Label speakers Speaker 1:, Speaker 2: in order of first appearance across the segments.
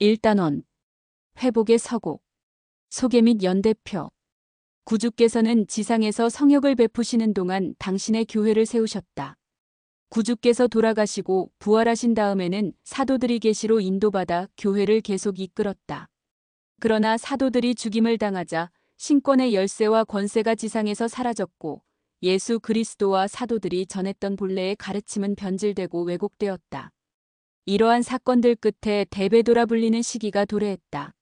Speaker 1: 1단원 회복의 서곡 소개 및 연대표 구주께서는 지상에서 성역을 베푸시는 동안 당신의 교회를 세우셨다. 구주께서 돌아가시고 부활하신 다음에는 사도들이 계시로 인도받아 교회를 계속 이끌었다. 그러나 사도들이 죽임을 당하자 신권의 열쇠와 권세가 지상에서 사라졌고 예수 그리스도와 사도들이 전했던 본래의 가르침은 변질되고 왜곡되었다. 이러한 사건들 끝에 대배도라 불리는 시기가 도래했다.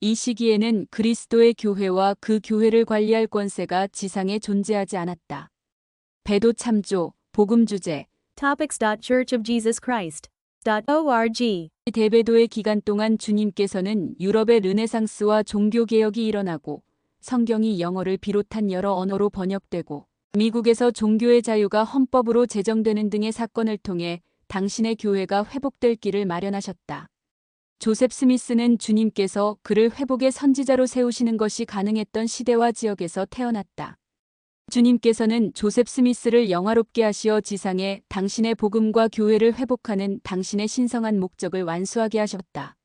Speaker 1: 이 시기에는 그리스도의 교회와 그 교회를 관리할 권세가 지상에 존재하지 않았다. 배도 참조, 복음 주제,
Speaker 2: topics.churchofjesuschrist.org
Speaker 1: 대배도의 기간 동안 주님께서는 유럽의 르네상스와 종교개혁이 일어나고 성경이 영어를 비롯한 여러 언어로 번역되고 미국에서 종교의 자유가 헌법으로 제정되는 등의 사건을 통해 당신의 교회가 회복될 길을 마련하셨다. 조셉 스미스는 주님께서 그를 회복의 선지자로 세우시는 것이 가능했던 시대와 지역에서 태어났다. 주님께서는 조셉 스미스를 영화롭게 하시어 지상에 당신의 복음과 교회를 회복하는 당신의 신성한 목적을 완수하게 하셨다.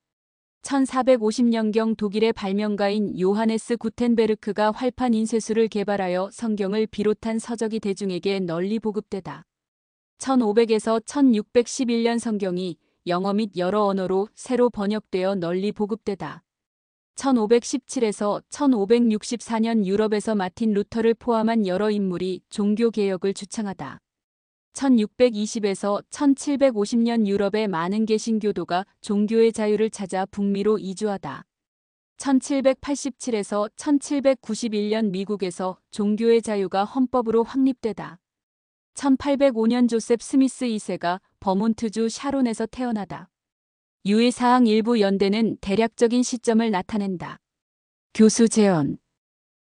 Speaker 1: 1450년경 독일의 발명가인 요하네스 구텐베르크가 활판 인쇄술을 개발하여 성경을 비롯한 서적이 대중에게 널리 보급되다. 1500에서 1611년 성경이 영어 및 여러 언어로 새로 번역되어 널리 보급되다. 1517에서 1564년 유럽에서 마틴 루터를 포함한 여러 인물이 종교개혁을 주창하다. 1620에서 1750년 유럽의 많은 개신교도가 종교의 자유를 찾아 북미로 이주하다. 1787에서 1791년 미국에서 종교의 자유가 헌법으로 확립되다. 1805년 조셉 스미스 2세가 버몬트주 샤론에서 태어나다. 유의사항 일부 연대는 대략적인 시점을 나타낸다. 교수 재현.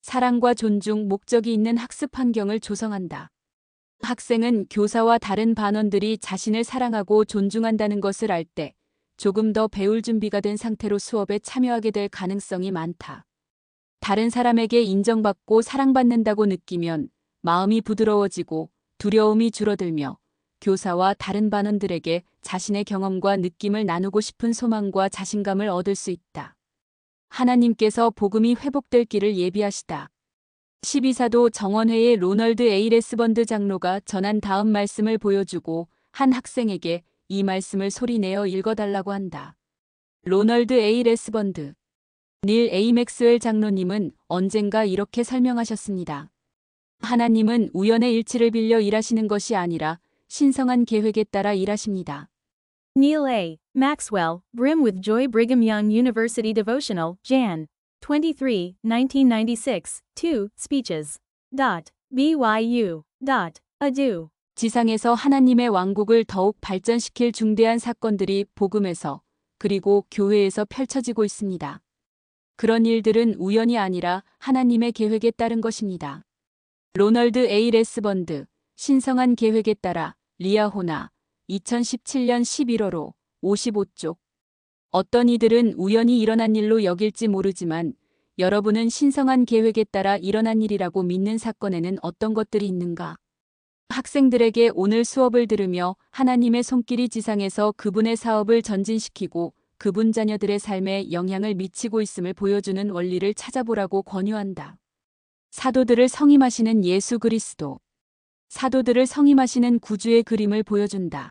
Speaker 1: 사랑과 존중, 목적이 있는 학습 환경을 조성한다. 학생은 교사와 다른 반원들이 자신을 사랑하고 존중한다는 것을 알 때 조금 더 배울 준비가 된 상태로 수업에 참여하게 될 가능성이 많다. 다른 사람에게 인정받고 사랑받는다고 느끼면 마음이 부드러워지고 두려움이 줄어들며 교사와 다른 반원들에게 자신의 경험과 느낌을 나누고 싶은 소망과 자신감을 얻을 수 있다. 하나님께서 복음이 회복될 길을 예비하시다. 12사도 정원회의 로널드 에이 레스 번드 장로가 전한 다음 말씀을 보여주고 한 학생에게 이 말씀을 소리내어 읽어달라고 한다. 로널드 에이 레스 번드 닐 에이 맥스웰 장로님은 언젠가 이렇게 설명하셨습니다. 하나님은 우연의 일치를 빌려 일하시는 것이 아니라 신성한 계획에 따라 일하십니다.
Speaker 2: Neil A. Maxwell, Brim with Joy Brigham Young University Devotional, Jan. 23, 1996, 2, speeches. Dot. BYU. Dot. Adu.
Speaker 1: 지상에서 하나님의 왕국을 더욱 발전시킬 중대한 사건들이 복음에서 그리고 교회에서 펼쳐지고 있습니다. 그런 일들은 우연이 아니라 하나님의 계획에 따른 것입니다. 로널드 에이 레스 번드, 신성한 계획에 따라 리아호나, 2017년 11월호, 55쪽. 어떤 이들은 우연히 일어난 일로 여길지 모르지만 여러분은 신성한 계획에 따라 일어난 일이라고 믿는 사건에는 어떤 것들이 있는가? 학생들에게 오늘 수업을 들으며 하나님의 손길이 지상에서 그분의 사업을 전진시키고 그분 자녀들의 삶에 영향을 미치고 있음을 보여주는 원리를 찾아보라고 권유한다. 사도들을 성임하시는 예수 그리스도. 사도들을 성임하시는 구주의 그림을 보여준다.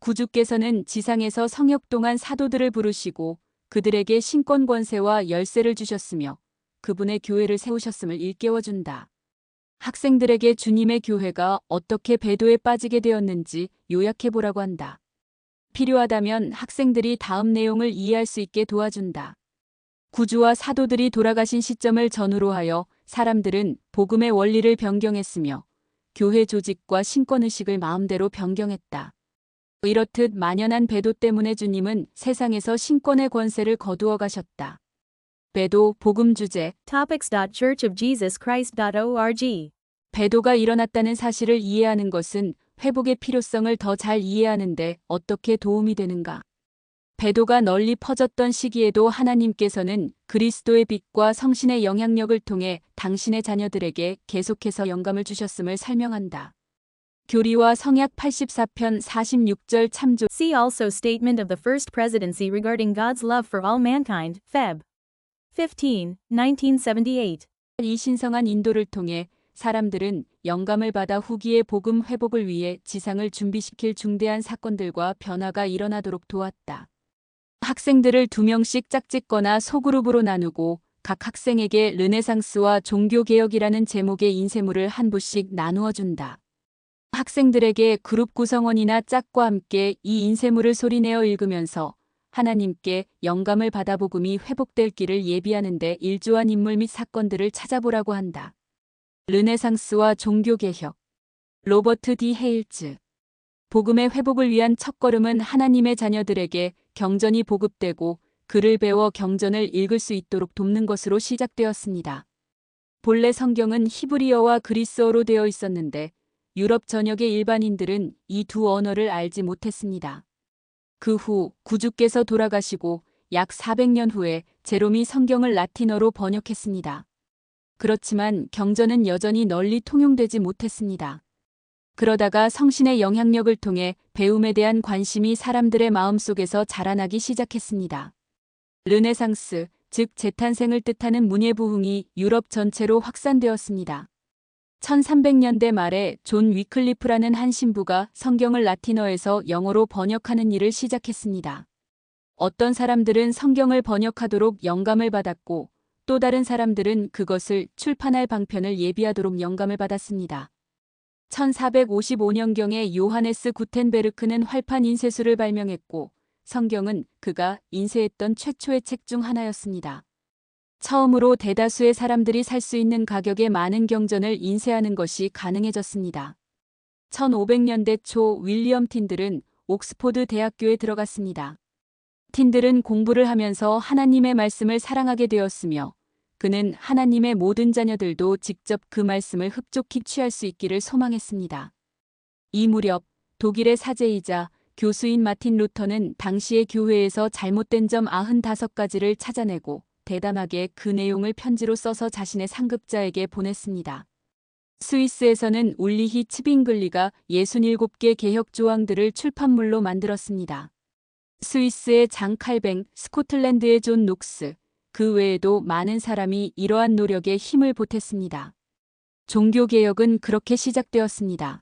Speaker 1: 구주께서는 지상에서 성역 동안 사도들을 부르시고 그들에게 신권 권세와 열쇠를 주셨으며 그분의 교회를 세우셨음을 일깨워준다. 학생들에게 주님의 교회가 어떻게 배도에 빠지게 되었는지 요약해보라고 한다. 필요하다면 학생들이 다음 내용을 이해할 수 있게 도와준다. 구주와 사도들이 돌아가신 시점을 전후로 하여 사람들은 복음의 원리를 변경했으며 교회 조직과 신권의식을 마음대로 변경했다. 이렇듯 만연한 배도 때문에 주님은 세상에서 신권의 권세를 거두어 가셨다. 배도 복음 주제
Speaker 2: topics.churchofjesuschrist.org
Speaker 1: 배도가 일어났다는 사실을 이해하는 것은 회복의 필요성을 더 잘 이해하는 데 어떻게 도움이 되는가? 배도가 널리 퍼졌던 시기에도 하나님께서는 그리스도의 빛과 성신의 영향력을 통해 당신의 자녀들에게 계속해서 영감을 주셨음을 설명한다. 교리와 성약 84편 46절 참조
Speaker 2: See also Statement of the First Presidency regarding God's love for all mankind, Feb. 15, 1978.
Speaker 1: 이 신성한 인도를 통해 사람들은 영감을 받아 후기의 복음 회복을 위해 지상을 준비시킬 중대한 사건들과 변화가 일어나도록 도왔다. 학생들을 두 명씩 짝짓거나 소그룹으로 나누고 각 학생에게 르네상스와 종교개혁이라는 제목의 인쇄물을 한 부씩 나누어 준다. 학생들에게 그룹 구성원이나 짝과 함께 이 인쇄물을 소리내어 읽으면서 하나님께 영감을 받아 복음이 회복될 길을 예비하는데 일조한 인물 및 사건들을 찾아보라고 한다. 르네상스와 종교개혁 로버트 디 헤일즈 복음의 회복을 위한 첫걸음은 하나님의 자녀들에게 경전이 보급되고 글을 배워 경전을 읽을 수 있도록 돕는 것으로 시작되었습니다. 본래 성경은 히브리어와 그리스어로 되어 있었는데 유럽 전역의 일반인들은 이 두 언어를 알지 못했습니다. 그 후 구주께서 돌아가시고 약 400년 후에 제롬이 성경을 라틴어로 번역했습니다. 그렇지만 경전은 여전히 널리 통용되지 못했습니다. 그러다가 성신의 영향력을 통해 배움에 대한 관심이 사람들의 마음속에서 자라나기 시작했습니다. 르네상스, 즉 재탄생을 뜻하는 문예부흥이 유럽 전체로 확산되었습니다. 1300년대 말에 존 위클리프라는 한 신부가 성경을 라틴어에서 영어로 번역하는 일을 시작했습니다. 어떤 사람들은 성경을 번역하도록 영감을 받았고 또 다른 사람들은 그것을 출판할 방편을 예비하도록 영감을 받았습니다. 1455년경에 요하네스 구텐베르크는 활판 인쇄술을 발명했고 성경은 그가 인쇄했던 최초의 책 중 하나였습니다. 처음으로 대다수의 사람들이 살 수 있는 가격의 많은 경전을 인쇄하는 것이 가능해졌습니다. 1500년대 초 윌리엄 틴들은 옥스포드 대학교에 들어갔습니다. 틴들은 공부를 하면서 하나님의 말씀을 사랑하게 되었으며 그는 하나님의 모든 자녀들도 직접 그 말씀을 흡족히 취할 수 있기를 소망했습니다. 이 무렵 독일의 사제이자 교수인 마틴 루터는 당시의 교회에서 잘못된 점 95가지를 찾아내고 대담하게 그 내용을 편지로 써서 자신의 상급자에게 보냈습니다. 스위스에서는 울리히 츠빙글리가 67개 개혁 조항들을 출판물로 만들었습니다. 스위스의 장 칼뱅, 스코틀랜드의 존 녹스, 그 외에도 많은 사람이 이러한 노력에 힘을 보탰습니다. 종교개혁은 그렇게 시작되었습니다.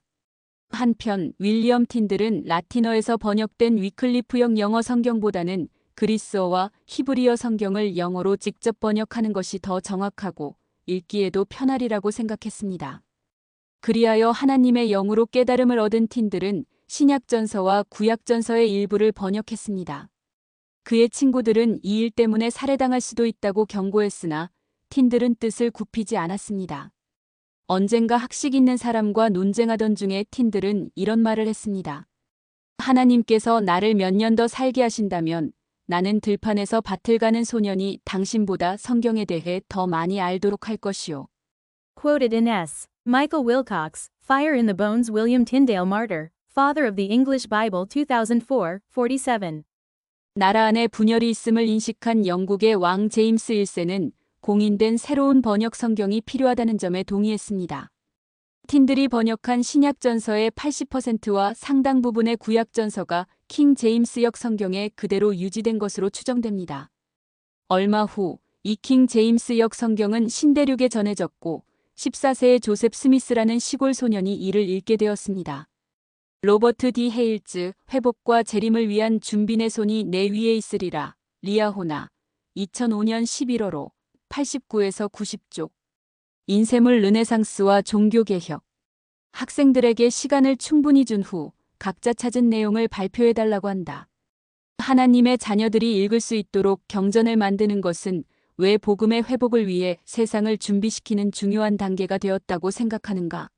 Speaker 1: 한편 윌리엄 틴들은 라틴어에서 번역된 위클리프형 영어 성경보다는 그리스어와 히브리어 성경을 영어로 직접 번역하는 것이 더 정확하고 읽기에도 편하리라고 생각했습니다. 그리하여 하나님의 영으로 깨달음을 얻은 틴들은 신약전서와 구약전서의 일부를 번역했습니다. 그의 친구들은 이 일 때문에 살해당할 수도 있다고 경고했으나 틴들은 뜻을 굽히지 않았습니다. 언젠가 학식 있는 사람과 논쟁하던 중에 틴들은 이런 말을 했습니다. 하나님께서 나를 몇 년 더 살게 하신다면 나는 들판에서 밭을 가는 소년이 당신보다 성경에 대해 더 많이 알도록 할 것이요.
Speaker 2: Quoted in S. Michael Wilcox, Fire in the Bones William Tyndale Martyr, Father of the English Bible 2004, 47.
Speaker 1: 나라 안에 분열이 있음을 인식한 영국의 왕 제임스 1세는 공인된 새로운 번역 성경이 필요하다는 점에 동의했습니다. 틴들이 번역한 신약 전서의 80%와 상당 부분의 구약 전서가 킹 제임스역 성경에 그대로 유지된 것으로 추정됩니다. 얼마 후 이 킹 제임스역 성경은 신대륙에 전해졌고 14세의 조셉 스미스라는 시골 소년이 이를 읽게 되었습니다. 로버트 디 헤일즈 회복과 재림을 위한 준비의 손이 내 위에 있으리라 리아호나 2005년 11월호 89에서 90쪽 인쇄물 르네상스와 종교개혁 학생들에게 시간을 충분히 준 후 각자 찾은 내용을 발표해달라고 한다. 하나님의 자녀들이 읽을 수 있도록 경전을 만드는 것은 왜 복음의 회복을 위해 세상을 준비시키는 중요한 단계가 되었다고 생각하는가?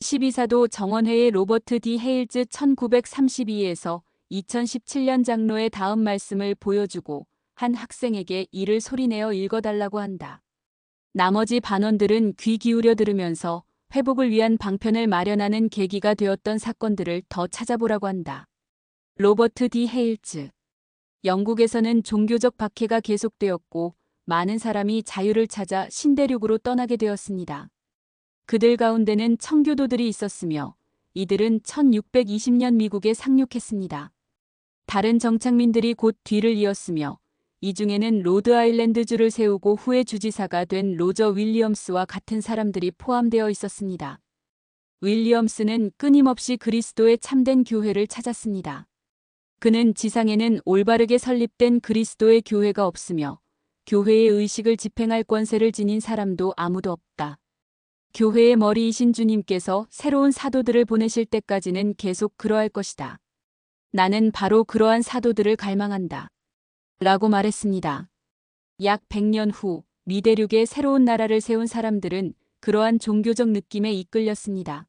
Speaker 1: 12사도 정원회의 로버트 디 헤일즈 1932에서 2017년 장로의 다음 말씀을 보여주고 한 학생에게 이를 소리내어 읽어달라고 한다. 나머지 반원들은 귀 기울여 들으면서 회복을 위한 방편을 마련하는 계기가 되었던 사건들을 더 찾아보라고 한다. 로버트 디 헤일즈 영국에서는 종교적 박해가 계속되었고 많은 사람이 자유를 찾아 신대륙으로 떠나게 되었습니다. 그들 가운데는 청교도들이 있었으며 이들은 1620년 미국에 상륙했습니다. 다른 정착민들이 곧 뒤를 이었으며 이 중에는 로드 아일랜드주를 세우고 후에 주지사가 된 로저 윌리엄스와 같은 사람들이 포함되어 있었습니다. 윌리엄스는 끊임없이 그리스도의 참된 교회를 찾았습니다. 그는 지상에는 올바르게 설립된 그리스도의 교회가 없으며 교회의 의식을 집행할 권세를 지닌 사람도 아무도 없다. 교회의 머리이신 주님께서 새로운 사도들을 보내실 때까지는 계속 그러할 것이다. 나는 바로 그러한 사도들을 갈망한다. 라고 말했습니다. 약 100년 후 미대륙에 새로운 나라를 세운 사람들은 그러한 종교적 느낌에 이끌렸습니다.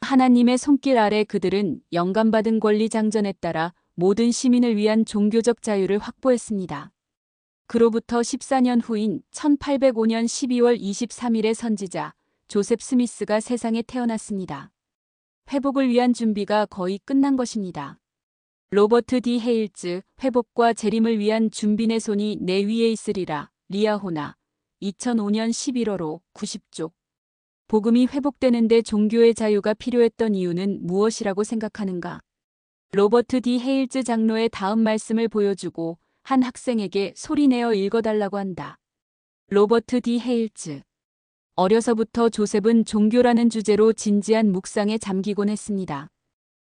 Speaker 1: 하나님의 손길 아래 그들은 영감받은 권리 장전에 따라 모든 시민을 위한 종교적 자유를 확보했습니다. 그로부터 14년 후인 1805년 12월 23일의 선지자 조셉 스미스가 세상에 태어났습니다. 회복을 위한 준비가 거의 끝난 것입니다. 로버트 디 헤일즈 회복과 재림을 위한 준비 내 손이 내 위에 있으리라 리아호나 2005년 11월호 90쪽 복음이 회복되는데 종교의 자유가 필요했던 이유는 무엇이라고 생각하는가? 로버트 디 헤일즈 장로의 다음 말씀을 보여주고 한 학생에게 소리내어 읽어달라고 한다. 로버트 디 헤일즈 어려서부터 조셉은 종교라는 주제로 진지한 묵상에 잠기곤 했습니다.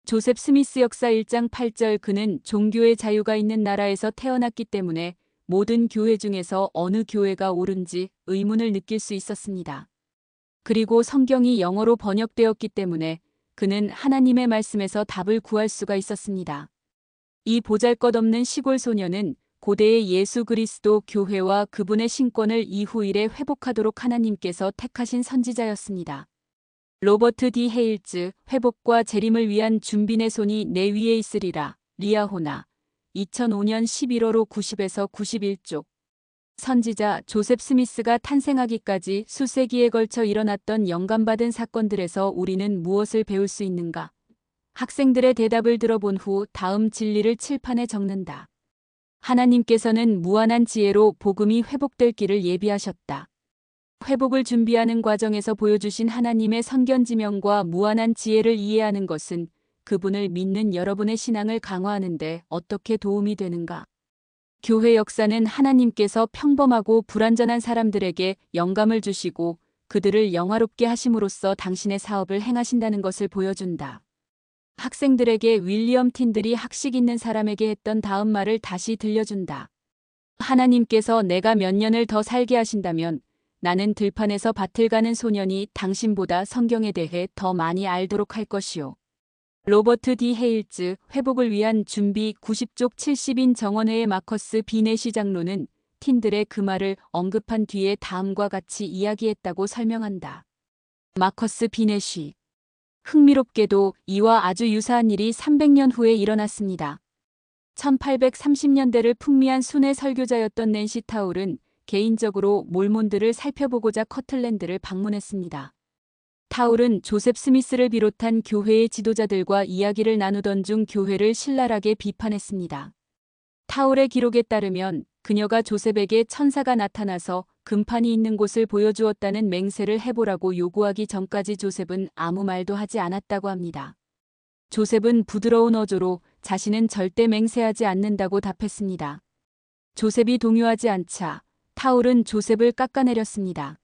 Speaker 1: 조셉 스미스 역사 1장 8절 그는 종교의 자유가 있는 나라에서 태어났기 때문에 모든 교회 중에서 어느 교회가 옳은지 의문을 느낄 수 있었습니다. 그리고 성경이 영어로 번역되었기 때문에 그는 하나님의 말씀에서 답을 구할 수가 있었습니다. 이 보잘것없는 시골 소녀는 고대의 예수 그리스도 교회와 그분의 신권을 이후 일에 회복하도록 하나님께서 택하신 선지자였습니다. 로버트 디 헤일즈 회복과 재림을 위한 준비 내 손이 내 위에 있으리라 리아호나 2005년 11월 90에서 91쪽 선지자 조셉 스미스가 탄생하기까지 수세기에 걸쳐 일어났던 영감받은 사건들에서 우리는 무엇을 배울 수 있는가? 학생들의 대답을 들어본 후 다음 진리를 칠판에 적는다. 하나님께서는 무한한 지혜로 복음이 회복될 길을 예비하셨다. 회복을 준비하는 과정에서 보여주신 하나님의 선견지명과 무한한 지혜를 이해하는 것은 그분을 믿는 여러분의 신앙을 강화하는데 어떻게 도움이 되는가? 교회 역사는 하나님께서 평범하고 불완전한 사람들에게 영감을 주시고 그들을 영화롭게 하심으로써 당신의 사업을 행하신다는 것을 보여준다. 학생들에게 윌리엄 틴들이 학식 있는 사람에게 했던 다음 말을 다시 들려준다. 하나님께서 내가 몇 년을 더 살게 하신다면 나는 들판에서 밭을 가는 소년이 당신보다 성경에 대해 더 많이 알도록 할 것이요. 로버트 디 헤일즈 회복을 위한 준비 90쪽 70인 정원회의 마커스 비네 시 장로는 틴들의 그 말을 언급한 뒤에 다음과 같이 이야기했다고 설명한다. 마커스 비네시 흥미롭게도 이와 아주 유사한 일이 300년 후에 일어났습니다. 1830년대를 풍미한 순회 설교자였던 낸시 타울은 개인적으로 몰몬드를 살펴보고자 커틀랜드를 방문했습니다. 타울은 조셉 스미스를 비롯한 교회의 지도자들과 이야기를 나누던 중 교회를 신랄하게 비판했습니다. 타울의 기록에 따르면 그녀가 조셉에게 천사가 나타나서 금판이 있는 곳을 보여주었다는 맹세를 해보라고 요구하기 전까지 조셉은 아무 말도 하지 않았다고 합니다. 조셉은 부드러운 어조로 자신은 절대 맹세하지 않는다고 답했습니다. 조셉이 동요하지 않자 타울은 조셉을 깎아내렸습니다.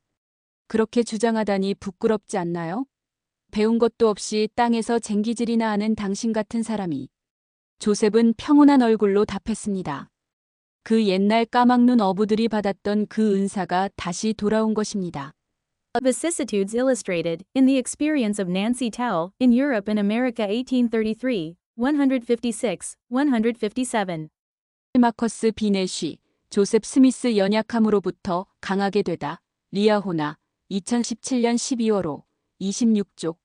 Speaker 1: 그렇게 주장하다니 부끄럽지 않나요? 배운 것도 없이 땅에서 쟁기질이나 하는 당신 같은 사람이. 조셉은 평온한 얼굴로 답했습니다. 그 옛날 까막눈 어부들이 받았던 그 은사가 다시 돌아온 것입니다.
Speaker 2: Vicissitudes illustrated in the experience of Nancy Towell in Europe and America 1833, 156, 157.
Speaker 1: 마커스 비네쉬, 조셉 스미스 연약함으로부터 강하게 되다. 리아호나 2017년 12월 5, 26쪽.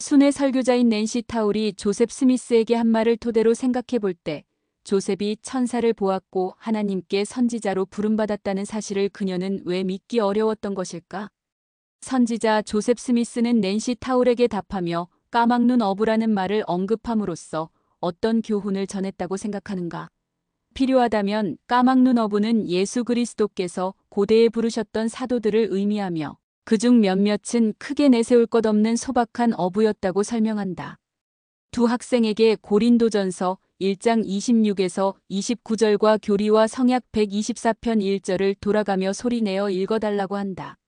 Speaker 1: 순회 설교자인 낸시 타울이 조셉 스미스에게 한 말을 토대로 생각해 볼 때 조셉이 천사를 보았고 하나님께 선지자로 부름받았다는 사실을 그녀는 왜 믿기 어려웠던 것일까? 선지자 조셉 스미스는 낸시 타울에게 답하며 까막눈 어부라는 말을 언급함으로써 어떤 교훈을 전했다고 생각하는가? 필요하다면 까막눈 어부는 예수 그리스도께서 고대에 부르셨던 사도들을 의미하며 그중 몇몇은 크게 내세울 것 없는 소박한 어부였다고 설명한다. 두 학생에게 고린도전서 1장 26에서 29절과 교리와 성약 124편 1절을 돌아가며 소리내어 읽어달라고 한다.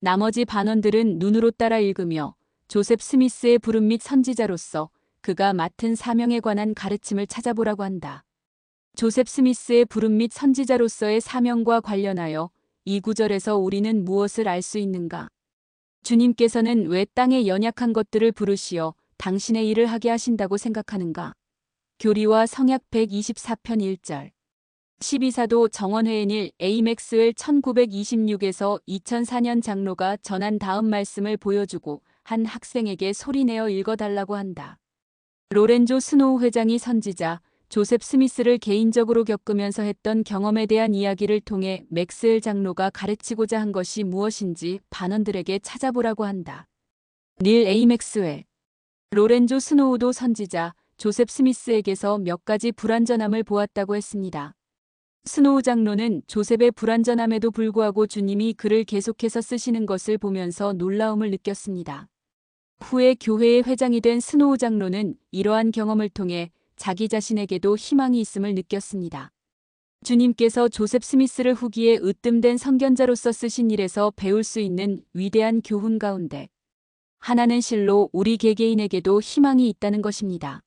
Speaker 1: 나머지 반원들은 눈으로 따라 읽으며 조셉 스미스의 부름 및 선지자로서 그가 맡은 사명에 관한 가르침을 찾아보라고 한다. 조셉 스미스의 부름 및 선지자로서의 사명과 관련하여 이 구절에서 우리는 무엇을 알 수 있는가? 주님께서는 왜 땅의 연약한 것들을 부르시어 당신의 일을 하게 하신다고 생각하는가? 교리와 성약 124편 1절 12사도 정원회인 일 A 맥스웰 1926에서 2004년 장로가 전한 다음 말씀을 보여주고 한 학생에게 소리내어 읽어달라고 한다. 로렌조 스노우 회장이 선지자 조셉 스미스를 개인적으로 겪으면서 했던 경험에 대한 이야기를 통해 맥스웰 장로가 가르치고자 한 것이 무엇인지 반원들에게 찾아보라고 한다. 닐 A 맥스웰 로렌조 스노우도 선지자 조셉 스미스에게서 몇 가지 불완전함을 보았다고 했습니다. 스노우 장로는 조셉의 불완전함에도 불구하고 주님이 그를 계속해서 쓰시는 것을 보면서 놀라움을 느꼈습니다. 후에 교회의 회장이 된 스노우 장로는 이러한 경험을 통해 자기 자신에게도 희망이 있음을 느꼈습니다. 주님께서 조셉 스미스를 후기에 으뜸된 선견자로서 쓰신 일에서 배울 수 있는 위대한 교훈 가운데 하나는 실로 우리 개개인에게도 희망이 있다는 것입니다.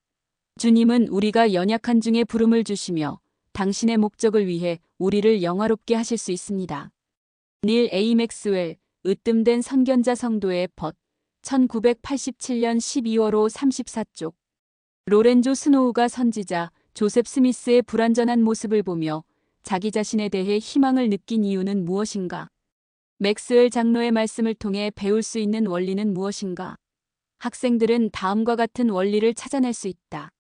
Speaker 1: 주님은 우리가 연약한 중에 부름을 주시며 당신의 목적을 위해 우리를 영화롭게 하실 수 있습니다. 닐 에이 맥스웰, 으뜸된 선견자 성도의 벗, 1987년 12월호 34쪽. 로렌조 스노우가 선지자 조셉 스미스의 불완전한 모습을 보며 자기 자신에 대해 희망을 느낀 이유는 무엇인가? 맥스웰 장로의 말씀을 통해 배울 수 있는 원리는 무엇인가? 학생들은 다음과 같은 원리를 찾아낼 수 있다.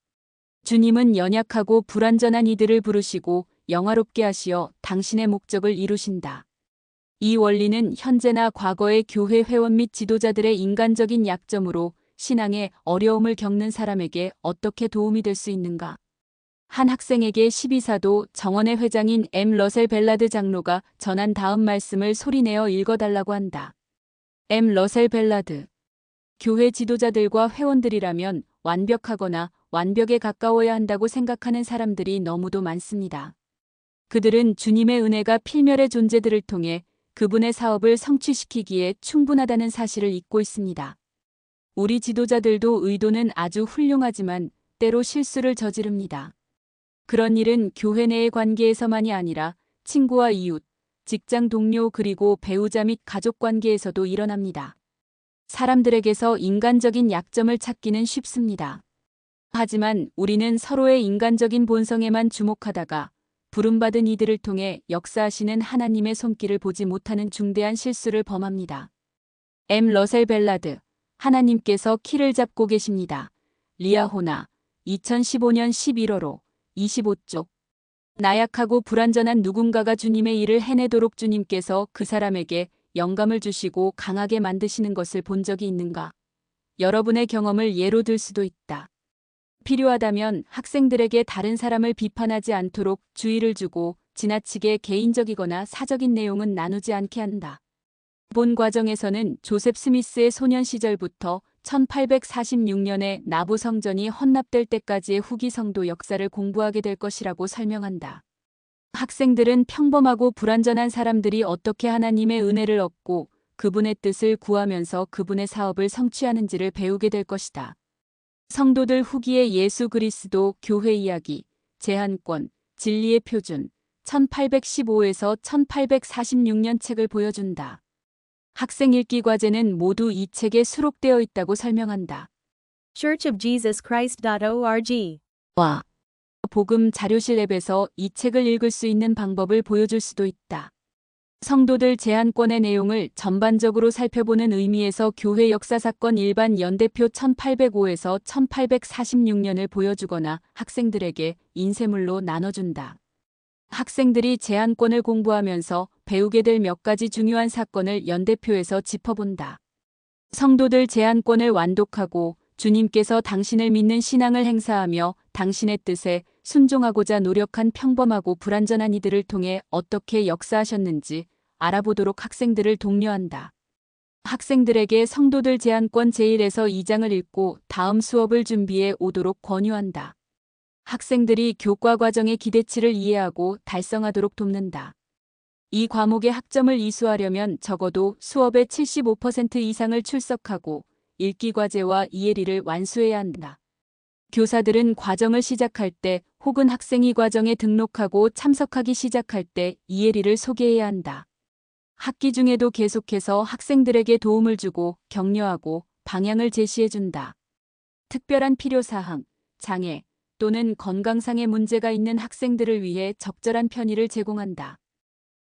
Speaker 1: 주님은 연약하고 불완전한 이들을 부르시고 영화롭게 하시어 당신의 목적을 이루신다. 이 원리는 현재나 과거의 교회 회원 및 지도자들의 인간적인 약점으로 신앙에 어려움을 겪는 사람에게 어떻게 도움이 될 수 있는가? 한 학생에게 12사도 정원의 회장인 M. 러셀 벨라드 장로가 전한 다음 말씀을 소리내어 읽어달라고 한다. M. 러셀 벨라드. 교회 지도자들과 회원들이라면 완벽하거나 완벽에 가까워야 한다고 생각하는 사람들이 너무도 많습니다. 그들은 주님의 은혜가 필멸의 존재들을 통해 그분의 사업을 성취시키기에 충분하다는 사실을 잊고 있습니다. 우리 지도자들도 의도는 아주 훌륭하지만 때로 실수를 저지릅니다. 그런 일은 교회 내의 관계에서만이 아니라 친구와 이웃, 직장 동료 그리고 배우자 및 가족 관계에서도 일어납니다. 사람들에게서 인간적인 약점을 찾기는 쉽습니다. 하지만 우리는 서로의 인간적인 본성에만 주목하다가 부름받은 이들을 통해 역사하시는 하나님의 손길을 보지 못하는 중대한 실수를 범합니다. M. 러셀 벨라드, 하나님께서 키를 잡고 계십니다. 리아호나, 2015년 11월호, 25쪽. 나약하고 불완전한 누군가가 주님의 일을 해내도록 주님께서 그 사람에게 영감을 주시고 강하게 만드시는 것을 본 적이 있는가? 여러분의 경험을 예로 들 수도 있다. 필요하다면 학생들에게 다른 사람을 비판하지 않도록 주의를 주고 지나치게 개인적이거나 사적인 내용은 나누지 않게 한다. 본 과정에서는 조셉 스미스의 소년 시절부터 1846년에 나부 성전이 헌납될 때까지의 후기 성도 역사를 공부하게 될 것이라고 설명한다. 학생들은 평범하고 불완전한 사람들이 어떻게 하나님의 은혜를 얻고 그분의 뜻을 구하면서 그분의 사업을 성취하는지를 배우게 될 것이다. 성도들 후기의 예수 그리스도 교회 이야기, 제한권, 진리의 표준, 1815에서 1846년 책을 보여준다. 학생 읽기 과제는 모두 이 책에 수록되어 있다고 설명한다.
Speaker 2: churchofjesuschrist.org.
Speaker 1: 와. 복음 자료실 앱에서 이 책을 읽을 수 있는 방법을 보여줄 수도 있다. 성도들 제한권의 내용을 전반적으로 살펴보는 의미에서 교회 역사 사건 일반 연대표 1805에서 1846년을 보여주거나 학생들에게 인쇄물로 나눠준다. 학생들이 제한권을 공부하면서 배우게 될 몇 가지 중요한 사건을 연대표에서 짚어본다. 성도들 제한권을 완독하고 주님께서 당신을 믿는 신앙을 행사하며 당신의 뜻에 순종하고자 노력한 평범하고 불완전한 이들을 통해 어떻게 역사하셨는지 알아보도록 학생들을 독려한다. 학생들에게 성도들 제한권 제1에서 2장을 읽고 다음 수업을 준비해 오도록 권유한다. 학생들이 교과 과정의 기대치를 이해하고 달성하도록 돕는다. 이 과목의 학점을 이수하려면 적어도 수업의 75% 이상을 출석하고 읽기 과제와 이해리를 완수해야 한다. 교사들은 과정을 시작할 때 혹은 학생이 과정에 등록하고 참석하기 시작할 때 이해리를 소개해야 한다. 학기 중에도 계속해서 학생들에게 도움을 주고 격려하고 방향을 제시해준다. 특별한 필요사항, 장애 또는 건강상의 문제가 있는 학생들을 위해 적절한 편의를 제공한다.